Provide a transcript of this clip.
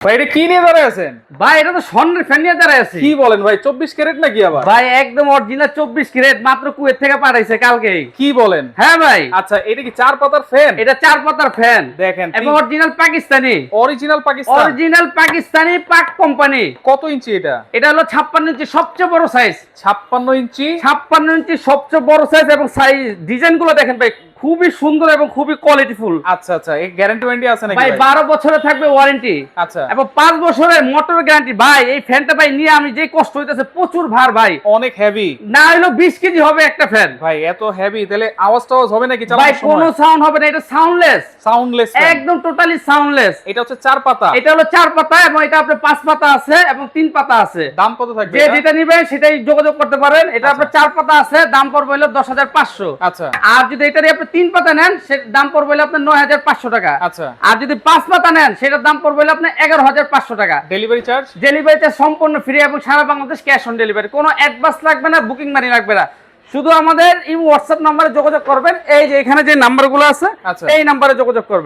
ভাই এটা কি নিয়ে দাঁড়ায় আছেন? ভাই এটা তো স্বর্ণের ফ্যান নিয়ে দাঁড়ায় আছি। কি বলেন ভাই চব্বিশ ক্যারেট নাকি আবার? ভাই একদম অরিজিনাল চব্বিশ ক্যারেট মাত্র কুয়েত থেকে পাঠাইছে কালকে কি বলেন? হ্যাঁ ভাই। আচ্ছা এটা কি চার পাতার ফ্যান এটা চার পাতার ফ্যান দেখেন এবং original Pakistani. Original Pakistan. Original Pakistani Pak company কত ইঞ্চি এটা? এটা হলো ছাপ্পান্ন ইঞ্চি সবচেয়ে বড় সাইজ ছাপ্পান্ন ইঞ্চি? ছাপ্পান্ন ইঞ্চি সবচেয়ে বড় সাইজ এবং সাইজ ডিজাইনগুলো দেখেন ভাই খুবই সুন্দর এবং খুবই কোয়ালিটিফুল আচ্ছা আচ্ছা এই গ্যারান্টি ওয়ারেন্টি আছে নাকি ভাই ভাই? বারো বছরে থাকবে ওয়ারেন্টি আচ্ছা। এবং পাঁচ বছরের মোটর গ্যারান্টি ভাই এই ফ্যানটা ভাই নিয়ে আমি যে কষ্ট হইতেছে প্রচুর ভার ভাই। অনেক হেভি না হলো বিশ কেজি হবে একটা ফ্যান ভাই এত হেভি তাহলে আওয়াজ টাওয়াজ হবে নাকি ভাই কোনো সাউন্ড হবে না এটা সাউন্ডলেস সাউন্ডলেস একদম টোটালি সাউন্ডলেস এটা হচ্ছে চার পাতা। এটা হলো চার পাতা এবং এটা আপনার পাঁচ পাতা আছে এবং তিন পাতা আছে। দাম কত থাকবে যে যেটা নিবেন সেটাই যোগাযোগ করতে পারেন। এটা আপনার চার পাতা আছে দাম পড়বে হলো দশ হাজার পাঁচশো। আচ্ছা। আর যদি এটা আপনি তিন পাতা নেন সেটার দাম পড়বে আপনার নয় হাজার পাঁচশো টাকা। আচ্ছা। আর যদি পাঁচ পাতা নেন সেটার দাম পড়বে আপনার এগারো হাজার পাঁচশো টাকা। ডেলিভারি চার্জ ডেলিভারি চার্জ সম্পূর্ণ ফ্রি এবং সারা বাংলাদেশ ক্যাশ অন ডেলিভারি কোনো অ্যাডভান্স লাগবে না বুকিং মানি লাগবে না। শুধু আমাদের এই হোয়াটসঅ্যাপ নাম্বারে যোগাযোগ করবেন। এই যে এখানে যে নাম্বারগুলো আছে আচ্ছা। এই নাম্বারে যোগাযোগ করবেন।